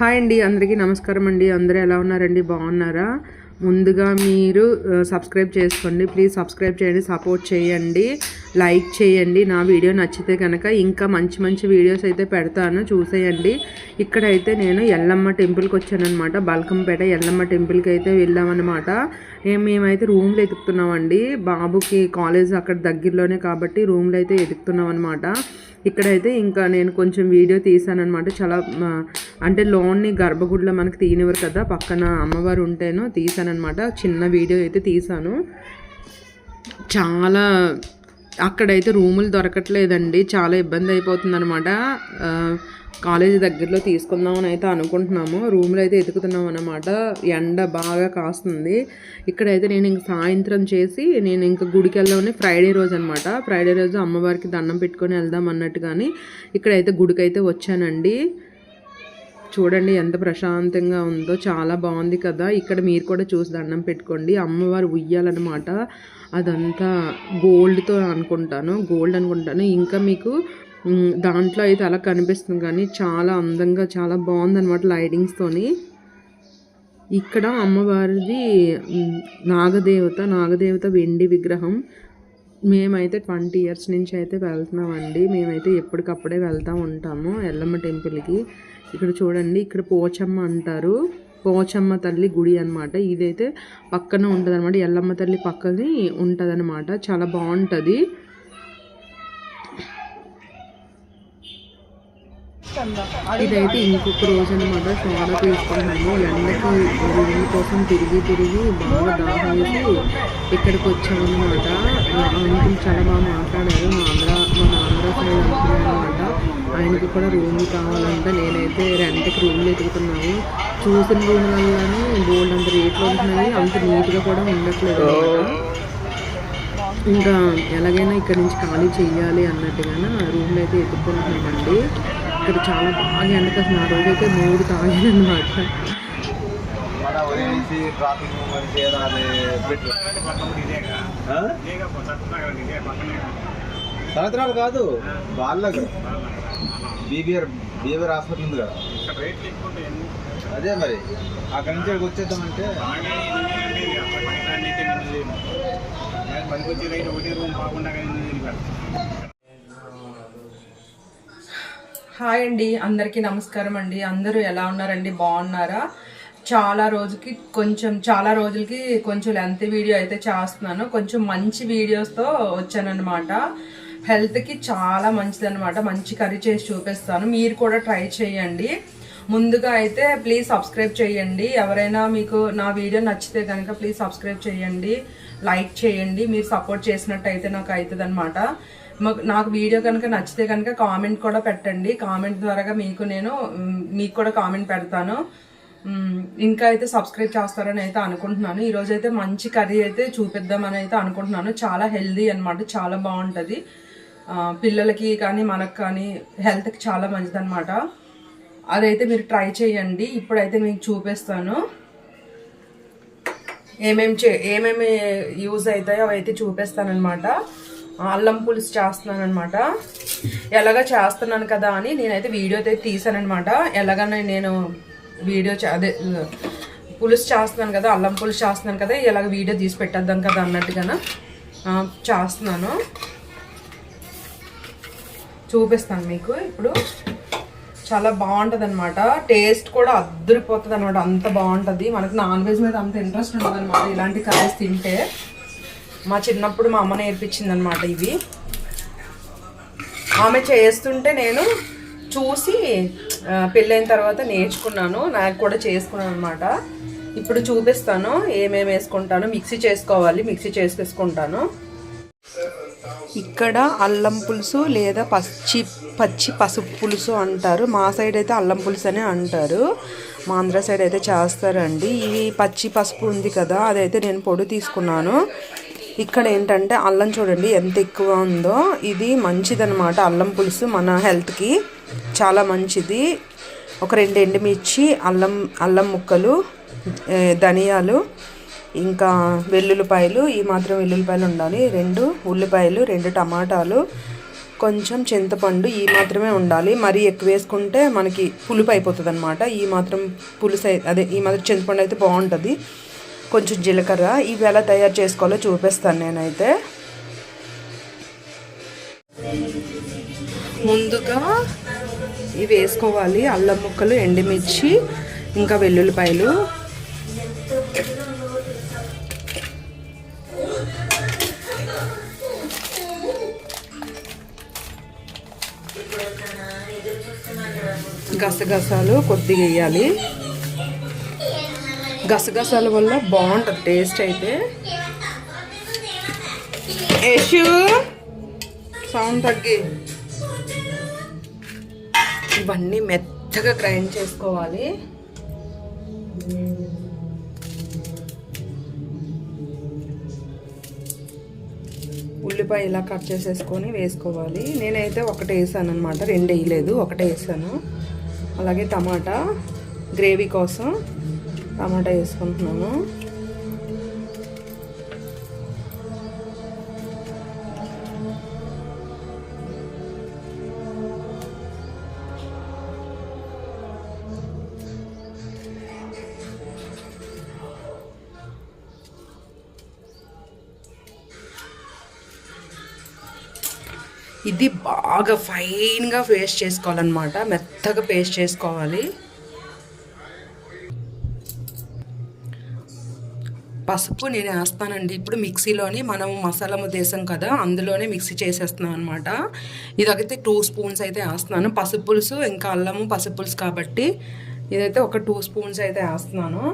Hi అండి అందరికీ నమస్కారం అండి. అందరూ ఎలా ఉన్నారండి? బాగున్నారా? ముందుగా మీరు సబ్స్క్రైబ్ చేసుకోండి. ప్లీజ్ సబ్స్క్రైబ్ చేయండి సపోర్ట్ చేయండి లైక్ చేయండి. నా వీడియో నచ్చితే కనుక ఇంకా మంచి మంచి వీడియోస్ అయితే పెడతాను. చూసేయండి. ఇక్కడైతే నేను ఎల్లమ్మ టెంపుల్కి వచ్చానమాట బల్కంపేట ఎల్లమ్మ టెంపుల్కి అయితే వెళ్ళామన్నమాట. మేమైతే రూమ్లు ఎతుకుతున్నామండి. బాబుకి కాలేజ్ అక్కడ దగ్గరలోనే కాబట్టి రూమ్లు అయితే ఎతుకుతున్నాం అనమాట ఇక్కడైతే ఇంకా నేను కొంచెం వీడియో తీసాను అనమాట చాలా అంటే లోన్ని గర్భగుడిలో మనకి తీయనివ్వరు కదా పక్కన అమ్మవారు ఉంటేనో తీసానమాట చిన్న వీడియో అయితే తీసాను. చాలా అక్కడైతే రూములు దొరకట్లేదండి. చాలా ఇబ్బంది అయిపోతుంది అనమాట కాలేజీ దగ్గరలో తీసుకుందామని అయితే అనుకుంటున్నాము. రూమ్లో అయితే ఎతుకుతున్నాం అనమాట ఎండ బాగా కాస్తుంది. ఇక్కడైతే నేను ఇంక సాయంత్రం చేసి నేను ఇంక గుడికి వెళ్దామని ఫ్రైడే రోజు అనమాట ఫ్రైడే రోజు అమ్మవారికి దండం పెట్టుకొని వెళ్దాం అన్నట్టు కానీ ఇక్కడైతే గుడికి అయితే వచ్చానండి. చూడండి ఎంత ప్రశాంతంగా ఉందో. చాలా బాగుంది కదా. ఇక్కడ మీరు కూడా చూసి దండం పెట్టుకోండి. అమ్మవారు ఉయ్యాలన్నమాట. అదంతా గోల్డ్తో అనుకుంటాను. గోల్డ్ అనుకుంటాను. ఇంకా మీకు దాంట్లో అయితే అలా కనిపిస్తుంది కానీ చాలా అందంగా చాలా బాగుందన్నమాట లైటింగ్స్తోని ఇక్కడ అమ్మవారిది నాగదేవత నాగదేవత వెండి విగ్రహం. మేమైతే ట్వంటీ ఇయర్స్ నుంచి అయితే వెళ్తున్నామండి. మేమైతే ఎప్పటికప్పుడే వెళ్తూ ఉంటాము ఎల్లమ్మ టెంపుల్కి ఇక్కడ చూడండి ఇక్కడ పోచమ్మ అంటారు. పోచమ్మ తల్లి గుడి అన్నమాట. ఇదైతే పక్కన ఉంటుంది అనమాట ఎల్లమ్మ తల్లి పక్కనే ఉంటుంది చాలా బాగుంటుంది. ఇదైతే ఇంకొక రోజు అనమాట సోడా తీసుకున్నాము ఎండకి రూమ్ కోసం తిరిగి తిరిగి బాగా దాహం వేసి ఇక్కడికి వచ్చామన్నమాట. అంకుల్ చాలా బాగా మాట్లాడారు. మా ఆంధ్ర మా ఆంధ్ర సైడ్ అనమాట ఆయనకి కూడా రూమ్ కావాలంట. నేనైతే రెంట్కి రూమ్లు ఎదుగుతున్నాము చూసిన రూమ్ వల్లనే బోల్డ్ అంత రేట్లు ఉంటున్నాయి. అంత నీట్గా కూడా ఉండట్లేదు ఇంకా ఎలాగైనా ఇక్కడ నుంచి ఖాళీ చేయాలి అన్నట్టుగానే రూమ్లు అయితే ఎదుర్కొంటున్నామండి ఇక్కడ చాలా బాగా అసలు ఆ రోజు అయితే మూడు తాగాను అనమాట మన వదిలేసి ట్రాఫిక్ మూమెంట్ చేయాలి పెట్టు ఆ? సంవత్సరాలు కాదు వాళ్ళకు బీబీఆర్ బీబీఆర్ హాస్పిటల్ ఉంది కదా అదే మరి అక్కడి నుంచి ఇక్కడికి వచ్చేద్దామంటే హాయ్ అండి అందరికీ నమస్కారం అండి. అందరూ ఎలా ఉన్నారండి? బాగున్నారా? చాలా రోజుకి కొంచెం చాలా రోజులకి కొంచెం లెంత్ వీడియో అయితే చేస్తున్నాను. కొంచెం మంచి వీడియోస్తో వచ్చానమాట హెల్త్కి చాలా మంచిదనమాట మంచి కర్రీ చేసి చూపిస్తాను. మీరు కూడా ట్రై చేయండి. ముందుగా అయితే ప్లీజ్ సబ్స్క్రైబ్ చేయండి. ఎవరైనా మీకు నా వీడియో నచ్చితే కనుక ప్లీజ్ సబ్స్క్రైబ్ చేయండి. లైక్ చేయండి. మీరు సపోర్ట్ చేసినట్టయితే నాకు అవుతుంది అనమాట నాకు వీడియో కనుక నచ్చితే కనుక కామెంట్ కూడా పెట్టండి. కామెంట్ ద్వారా మీకు నేను మీకు కూడా కామెంట్ పెడతాను. ఇంకా అయితే సబ్స్క్రైబ్ చేస్తారని అయితే అనుకుంటున్నాను. ఈరోజు అయితే మంచి కర్రీ అయితే చూపిద్దామని అయితే అనుకుంటున్నాను. చాలా హెల్దీ అన్నమాట చాలా బాగుంటుంది. పిల్లలకి కానీ మనకు కానీ హెల్త్కి చాలా మంచిదన్నమాట. అదైతే మీరు ట్రై చేయండి. ఇప్పుడైతే మీకు చూపిస్తాను. ఏమేమి చే ఏమేమి యూజ్ అవుతాయో అవైతే చూపిస్తానమాట అల్లం పులుసు చేస్తున్నాను అనమాట ఎలాగ చేస్తున్నాను కదా అని నేనైతే వీడియో అయితే తీసానమాట ఎలాగైనా నేను వీడియో అదే పులుసు చేస్తున్నాను కదా అల్లం పులుసు చేస్తున్నాను కదా ఎలాగ వీడియో తీసి పెట్టేద్దాం కదా అన్నట్టుగా చేస్తున్నాను. చూపిస్తాను మీకు ఇప్పుడు. చాలా బాగుంటుంది అనమాట టేస్ట్ కూడా అద్దరిపోతుంది అనమాట అంత బాగుంటుంది. మనకు నాన్ వెజ్ మీద అంత ఇంట్రెస్ట్ ఉండదు అనమాట ఇలాంటి కర్రీస్ తింటే. మా చిన్నప్పుడు మా అమ్మ నేర్పించింది అనమాట ఇవి. ఆమె చేస్తుంటే నేను చూసి పెళ్ళైన తర్వాత నేర్చుకున్నాను. నాకు కూడా చేసుకున్నాను అనమాట ఇప్పుడు చూపిస్తాను ఏమేమి వేసుకుంటాను. మిక్సీ చేసుకోవాలి. మిక్సీ చేసుకేసుకుంటాను ఇక్కడ అల్లం పులుసు లేదా పచ్చి పచ్చి పసుపు పులుసు అంటారు. మా సైడ్ అయితే అల్లం పులుసు అనే అంటారు. మా ఆంధ్ర సైడ్ అయితే చేస్తారండి. ఇవి పచ్చి పసుపు ఉంది కదా అదైతే నేను పొడి తీసుకున్నాను. ఇక్కడ ఏంటంటే అల్లం చూడండి ఎంత ఎక్కువ ఉందో. ఇది మంచిదనమాట అల్లం పులుసు మన హెల్త్కి. చాలా మంచిది. ఒక రెండు ఎండుమిర్చి అల్లం అల్లం ముక్కలు ధనియాలు ఇంకా వెల్లుల్లిపాయలు ఈ మాత్రం వెల్లుల్లిపాయలు ఉండాలి. రెండు ఉల్లిపాయలు రెండు టమాటాలు కొంచెం చింతపండు ఈ మాత్రమే ఉండాలి. మరీ ఎక్కువ వేసుకుంటే మనకి పులుపు అయిపోతుంది అనమాట ఈ మాత్రం పులుసు అదే ఈ మాత్రం చింతపండు అయితే బాగుంటుంది. కొంచెం జీలకర్ర ఇవి ఎలా తయారు చేసుకోవాలో చూపిస్తాను నేనైతే. ముందుగా ఇవి వేసుకోవాలి. అల్లం ముక్కలు ఎండుమిర్చి ఇంకా వెల్లుల్లిపాయలు. గసగసాలు కొద్దిగా వేయాలి. గసగసాల వల్ల బాగుంటుంది టేస్ట్ అయితే. యశు సౌండ్ తగ్గి. ఇవన్నీ మెత్తగా గ్రైండ్ చేసుకోవాలి. ఉల్లిపాయ ఇలా కట్ చేసేసుకొని వేసుకోవాలి. నేనైతే ఒకటే వేసాను అనమాట రెండు వేయలేదు ఒకటే వేసాను. అలాగే టమాటా గ్రేవీ కోసం. టమాటా వేసుకుంటున్నాను. ఇది బాగా ఫైన్గా పేస్ట్ చేసుకోవాలన్నమాట. మెత్తగా పేస్ట్ చేసుకోవాలి. పసుపు నేను వేస్తానండి. ఇప్పుడు మిక్సీలోని మనం మసాలా ముద్దేసాం కదా అందులోనే మిక్సీ చేసేస్తున్నాను అనమాట ఇదైతే టూ స్పూన్స్ అయితే వేస్తున్నాను. పసుపు పులుసు ఇంకా అల్లము పసుపు పులుసు కాబట్టి ఇదైతే ఒక టూ స్పూన్స్ అయితే వేస్తున్నాను.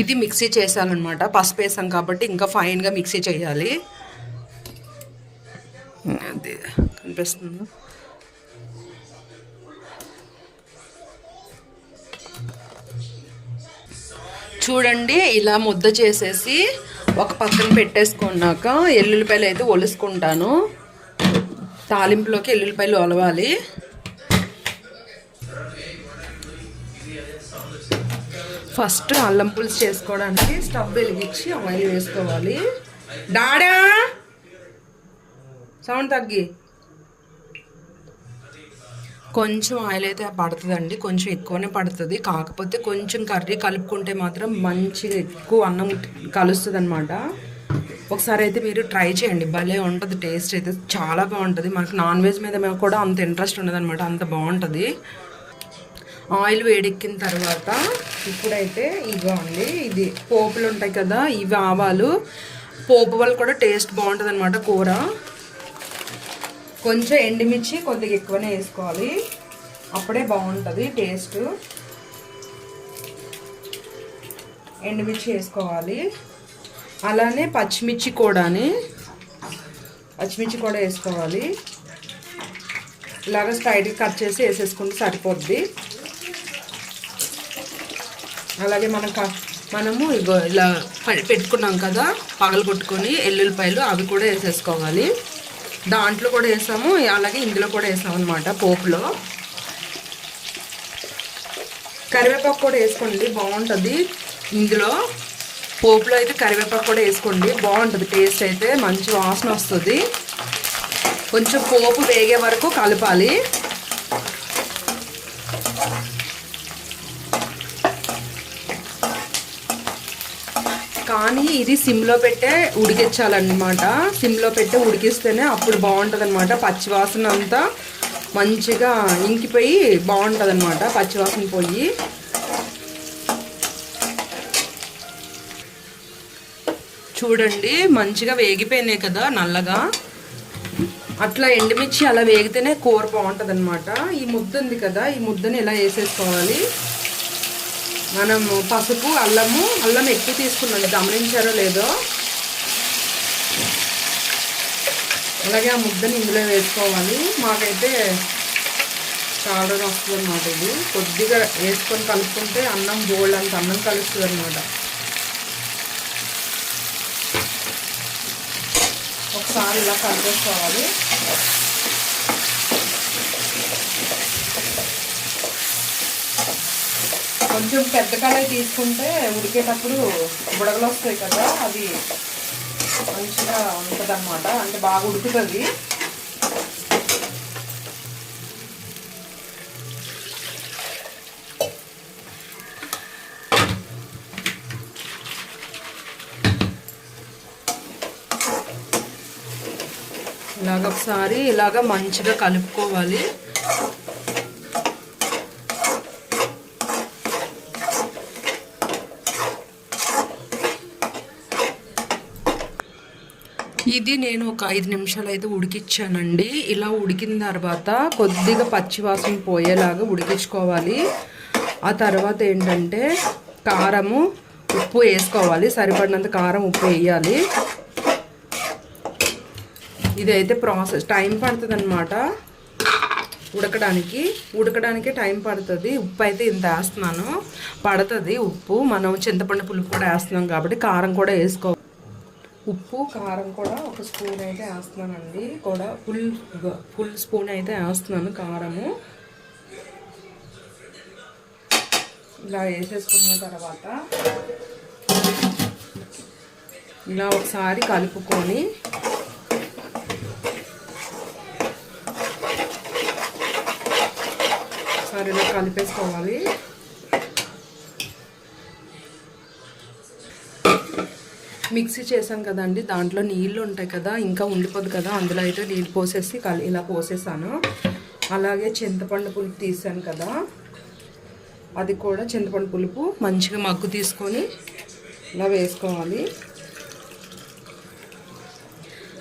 ఇది మిక్సీ చేసాలన్నమాట పసుపు వేసాం కాబట్టి ఇంకా ఫైన్గా మిక్సీ చేయాలి. కనిపిస్తుంది చూడండి ఇలా ముద్ద చేసేసి ఒక పక్కన పెట్టేసుకున్నాక ఎల్లుల్లిపాయలు అయితే ఒలుసుకుంటాను. తాలింపులోకి ఎల్లుల్లిపాయలు ఒలవాలి. ఫస్ట్ అల్లం పులుసు చేసుకోవడానికి స్టవ్ వెలిగించి ఆయిల్ వేసుకోవాలి. డాడా! సౌండ్ తగ్గి. కొంచెం ఆయిల్ అయితే పడుతుందండి కొంచెం ఎక్కువనే పడుతుంది. కాకపోతే కొంచెం కర్రీ కలుపుకుంటే మాత్రం మంచిగా ఎక్కువ అన్నం కలుస్తుంది అనమాట ఒకసారి అయితే మీరు ట్రై చేయండి. భలే ఉంటుంది టేస్ట్ అయితే చాలా బాగుంటుంది. మనకు నాన్ వెజ్ మీద మేము కూడా అంత ఇంట్రెస్ట్ ఉండదనమాట అంత బాగుంటుంది. ఆయిల్ వేడెక్కిన తర్వాత ఇప్పుడైతే ఇవ్వండి ఇది పోపులు ఉంటాయి కదా ఇవి ఆవాలు. పోపు వల్ల కూడా టేస్ట్ బాగుంటుంది అనమాట కూర. కొంచెం ఎండుమిర్చి కొద్దిగా ఎక్కువనే వేసుకోవాలి. అప్పుడే బాగుంటుంది టేస్ట్. ఎండుమిర్చి వేసుకోవాలి. అలానే పచ్చిమిర్చి కూడాని. పచ్చిమిర్చి కూడా వేసుకోవాలి. ఇలాగ స్ట్రైట్గా కట్ చేసి వేసేసుకుంటే సరిపోద్ది. అలాగే మనం క- మనము ఇలా ప- పెట్టుకున్నాం కదా పగలు కొట్టుకొని ఎల్లుల్లిపాయలు అవి కూడా వేసేసుకోవాలి. దాంట్లో కూడా వేసాము అలాగే ఇందులో కూడా వేసాము అనమాట పోపులో. కరివేపాకు కూడా వేసుకోండి బాగుంటుంది. ఇందులో పోపులో అయితే కరివేపాకు కూడా వేసుకోండి బాగుంటుంది టేస్ట్ అయితే మంచి వాసన వస్తుంది. కొంచెం పోపు వేగే వరకు కలపాలి. కానీ ఇది సిమ్లో పెట్టే ఉడికించాలన్నమాట. సిమ్లో పెట్టి ఉడికిస్తేనే అప్పుడు బాగుంటుంది అనమాట పచ్చివాసన అంతా మంచిగా ఇంకిపోయి బాగుంటుంది అనమాట పచ్చివాసన పోయి. చూడండి మంచిగా వేగిపోయినాయి కదా నల్లగా. అట్లా ఎండుమిర్చి అలా వేగితేనే కూర బాగుంటుంది అనమాట ఈ ముద్ద ఉంది కదా ఈ ముద్దని ఇలా వేసేసుకోవాలి? మనం పసుపు అల్లము అల్లం ఎక్కువ తీసుకున్నాం. గమనించారో లేదో? అలాగే ఆ ముద్దని ఇందులో వేసుకోవాలి. మాకైతే చాలా వస్తుంది అన్నమాట ఇది. కొద్దిగా వేసుకొని కలుపుకుంటే అన్నం బోల్డ్ అంత అన్నం కలుస్తుంది అనమాట ఒకసారి ఇలా కలిపేసుకోవాలి. కొంచెం పెద్ద కళాయి తీసుకుంటే ఉడికేటప్పుడు బుడగలు వస్తాయి కదా అది మంచిగా ఉంటుంది అనమాట అంటే బాగా ఉడుకుతుంది. ఇలాగ ఒకసారి ఇలాగ మంచిగా కలుపుకోవాలి. ఇది నేను ఒక ఐదు నిమిషాలు అయితే ఉడికిచ్చానండి. ఇలా ఉడికిన తర్వాత కొద్దిగా పచ్చివాసన పోయేలాగా ఉడికించుకోవాలి. ఆ తర్వాత ఏంటంటే కారము ఉప్పు వేసుకోవాలి. సరిపడినంత కారం ఉప్పు వేయాలి. ఇదైతే ప్రాసెస్. టైం పడుతుంది అనమాట ఉడకడానికి. ఉడకడానికి టైం పడుతుంది. ఉప్పు అయితే ఇంత వేస్తున్నాను. పడుతుంది ఉప్పు. మనం చింతపండు పులుపు కూడా వేస్తున్నాం కాబట్టి కారం కూడా వేసుకో ఉప్పు కారం కూడా ఒక స్పూన్ అయితే వేస్తున్నానండి. కూడా ఫుల్ ఫుల్ స్పూన్ అయితే వేస్తున్నాను కారము. ఇలా వేసేసుకున్న తర్వాత ఇలా ఒకసారి కలుపుకొని ఒకసారి ఇలా కలిపేసుకోవాలి. మిక్సీ చేశాను కదండి దాంట్లో నీళ్ళు ఉంటాయి కదా ఇంకా ఉండిపోదు కదా అందులో అయితే నీళ్ళు పోసేసి ఇలా పోసేసాను. అలాగే చింతపండు పులుపు తీసాను కదా అది కూడా చింతపండు పులుపు మంచిగా మగ్గు తీసుకొని ఇలా వేసుకోవాలి.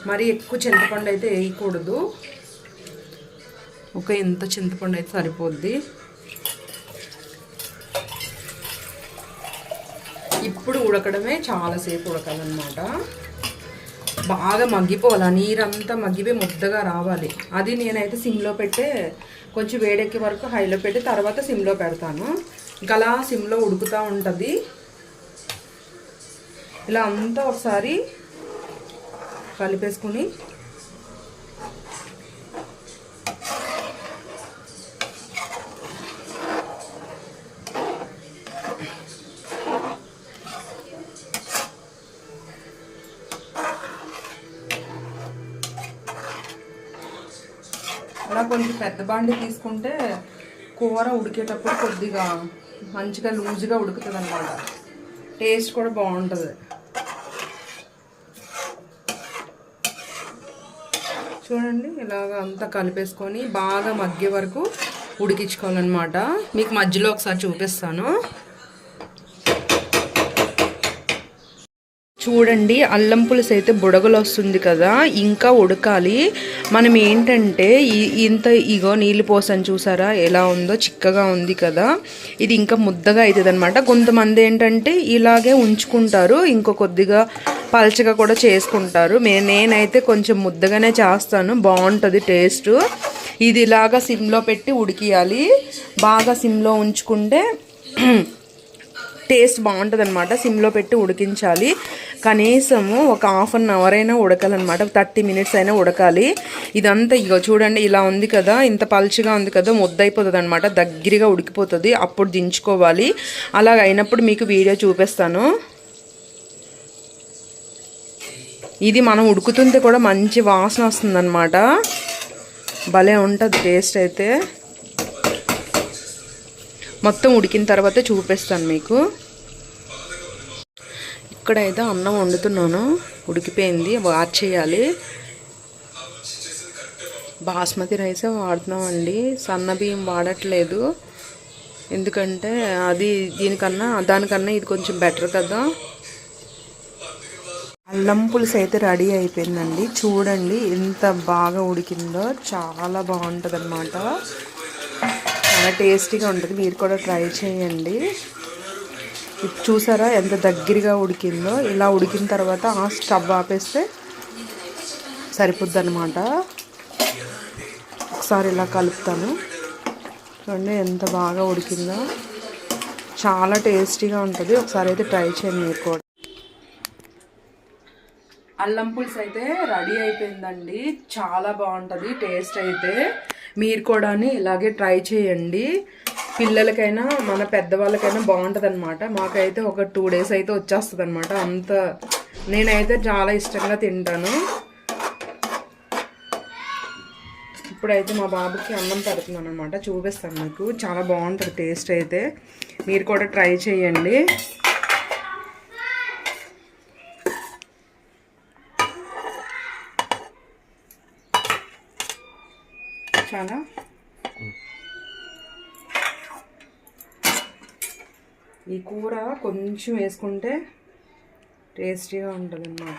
మరి ఎక్కువ చింతపండు అయితే వేయకూడదు. ఒక ఇంత చింతపండు అయితే సరిపోద్ది ఇప్పుడు ఉడకడమే చాలాసేపు ఉడకాలన్నమాట. బాగా మగ్గిపోవాలి? నీరంతా మగ్గిపోయి ముద్దగా రావాలి. అది నేనైతే సిమ్లో పెట్టే కొంచెం వేడెక్కే వరకు హైలో పెట్టి తర్వాత సిమ్లో పెడతాను. ఇంకా అలా సిమ్లో ఉడుకుతూ ఉంటుంది. ఇలా అంతా ఒకసారి కలిపేసుకుని కొంచెం పెద్ద బాండి తీసుకుంటే కూర ఉడికేటప్పుడు కొద్దిగా మంచిగా లూజ్గా ఉడుకుతుంది అనమాట టేస్ట్ కూడా బాగుంటుంది. చూడండి ఇలాగ అంతా కలిపేసుకొని బాగా మగ్గే వరకు ఉడికించుకోవాలన్నమాట. మీకు మధ్యలో ఒకసారి చూపిస్తాను. చూడండి అల్లం పులుసు అయితే బుడగలు వస్తుంది కదా ఇంకా ఉడకాలి. మనం ఏంటంటే ఇంత ఇగో నీళ్ళు పోసాను చూసారా ఎలా ఉందో చిక్కగా ఉంది కదా. ఇది ఇంకా ముద్దగా అవుతుంది అనమాట కొంతమంది ఏంటంటే ఇలాగే ఉంచుకుంటారు ఇంకో కొద్దిగా పలచగా కూడా చేసుకుంటారు. నేనైతే కొంచెం ముద్దగానే చేస్తాను బాగుంటుంది టేస్ట్. ఇది ఇలాగా సిమ్లో పెట్టి ఉడికియాలి. బాగా సిమ్లో ఉంచుకుంటే టేస్ట్ బాగుంటుంది అనమాట సిమ్లో పెట్టి ఉడికించాలి. కనీసము ఒక హాఫ్ అన్ అవర్ అయినా ఉడకాలన్నమాట. థర్టీ మినిట్స్ అయినా ఉడకాలి. ఇదంతా ఇగో చూడండి ఇలా ఉంది కదా. ఇంత పలుచగా ఉంది కదా. ముద్ద అయిపోతుంది అనమాట దగ్గరగా ఉడికిపోతుంది. అప్పుడు దించుకోవాలి. అలాగ అయినప్పుడు మీకు వీడియో చూపిస్తాను. ఇది మనం ఉడుకుతుంటే కూడా మంచి వాసన వస్తుందన్నమాట. భలే ఉంటుంది టేస్ట్ అయితే. మొత్తం ఉడికిన తర్వాత చూపిస్తాను మీకు. ఇక్కడైతే అన్నం వండుతున్నాను. ఉడికిపోయింది. వాచ్ చేయాలి. బాస్మతి రైసే వాడుతున్నామండి. సన్న బియ్యం వాడట్లేదు. ఎందుకంటే అది దీనికన్నా దానికన్నా ఇది కొంచెం బెటర్ కదా. అల్లం పులుసు అయితే రెడీ అయిపోయిందండి. చూడండి ఎంత బాగా ఉడికిందో. చాలా బాగుంటుంది అన్నమాట చాలా టేస్టీగా ఉంటుంది. మీరు కూడా ట్రై చేయండి. చూసారా ఎంత దగ్గరగా ఉడికిందో? ఇలా ఉడికిన తర్వాత ఆ స్టవ్ ఆపేస్తే సరిపోద్ది అనమాట ఒకసారి ఇలా కలుపుతాను. చూడండి ఎంత బాగా ఉడికిందో. చాలా టేస్టీగా ఉంటుంది. ఒకసారి అయితే ట్రై చేయండి మీరు కూడా. అల్లం పులుసు అయితే రెడీ అయిపోయిందండి. చాలా బాగుంటుంది టేస్ట్ అయితే. మీరు కూడా ఇలాగే ట్రై చేయండి. పిల్లలకైనా మన పెద్దవాళ్ళకైనా బాగుంటుంది అనమాట మాకైతే ఒక టూ డేస్ అయితే వచ్చేస్తుంది అనమాట అంత నేనైతే చాలా ఇష్టంగా తింటాను. ఇప్పుడైతే మా బాబుకి అన్నం పెడుతున్నాను అనమాట చూపిస్తాను మీకు. చాలా బాగుంటుంది టేస్ట్ అయితే. మీరు కూడా ట్రై చేయండి చాలా ఈ కూర కొంచెం వేసుకుంటే టేస్టీగా ఉంటుంది అన్నమాట